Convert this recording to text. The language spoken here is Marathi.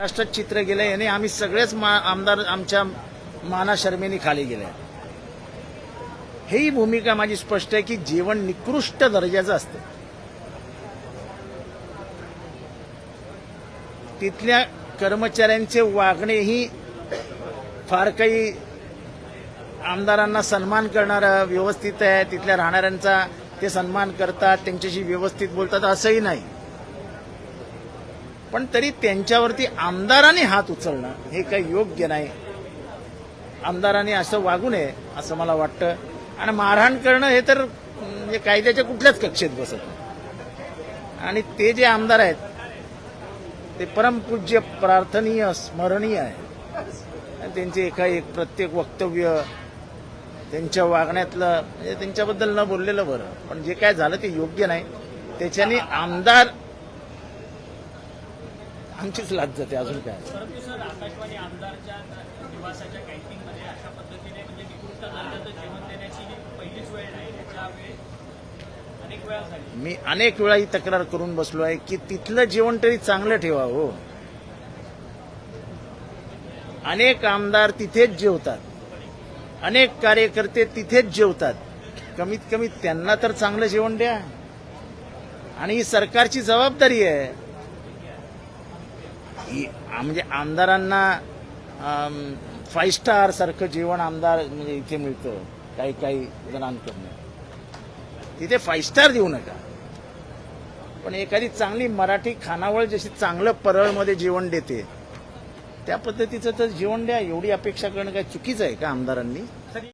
महाराष्ट्रात चित्र गेलं याने आम्ही सगळेच मा- आमदार आमच्या माना शर्मेनी खाली गेले. ही भूमिका माझी स्पष्ट आहे की जेवण निकृष्ट दर्जाचं असतं. तिथल्या कर्मचाऱ्यांचे वागणेही फार काही आमदारांना सन्मान करणारं व्यवस्थित आहे तिथल्या राहणाऱ्यांचा ते सन्मान करतात त्यांच्याशी व्यवस्थित बोलतात असंही नाही. पण तरी त्यांच्यावरती आमदारांनी हात उचलणं हे काही योग्य नाही. आमदारांनी असं वागू नये असं मला वाटतं. आणि मारहाण करणं हे तर म्हणजे कायद्याच्या कुठल्याच कक्षेत बसत नाही. आणि ते जे आमदार आहेत ते परमपूज्य प्रार्थनीय स्मरणीय आहे आणि त्यांचे एका एक प्रत्येक वक्तव्य त्यांच्या वागण्यातलं म्हणजे त्यांच्याबद्दल न बोललेलं बरं. पण जे काय झालं ते योग्य नाही. त्याच्याने आमदार आमचीच लाज जाते अजून काय? म्हणजे ही मी अनेक वेळा ही तक्रार करून बसलो आहे की तिथलं जेवण तरी चांगलं ठेवा हो. अनेक आमदार तिथेच जेवतात. अनेक कार्यकर्ते तिथेच जेवतात. कमीत कमी त्यांना तर चांगलं जेवण द्या. आणि ही सरकारची जबाबदारी आहे. म्हणजे आमदारांना फाईव्ह स्टार सारखं जेवण आमदार म्हणजे इथे मिळतं काही काही जणांकडनं. तिथे फाईव्ह स्टार देऊ नका. पण एखादी चांगली मराठी खानावळ जशी चांगलं परळमध्ये जेवण देते त्या पद्धतीचं तर जेवण द्या एवढी अपेक्षा करणं काय चुकीचं आहे का आमदारांनी?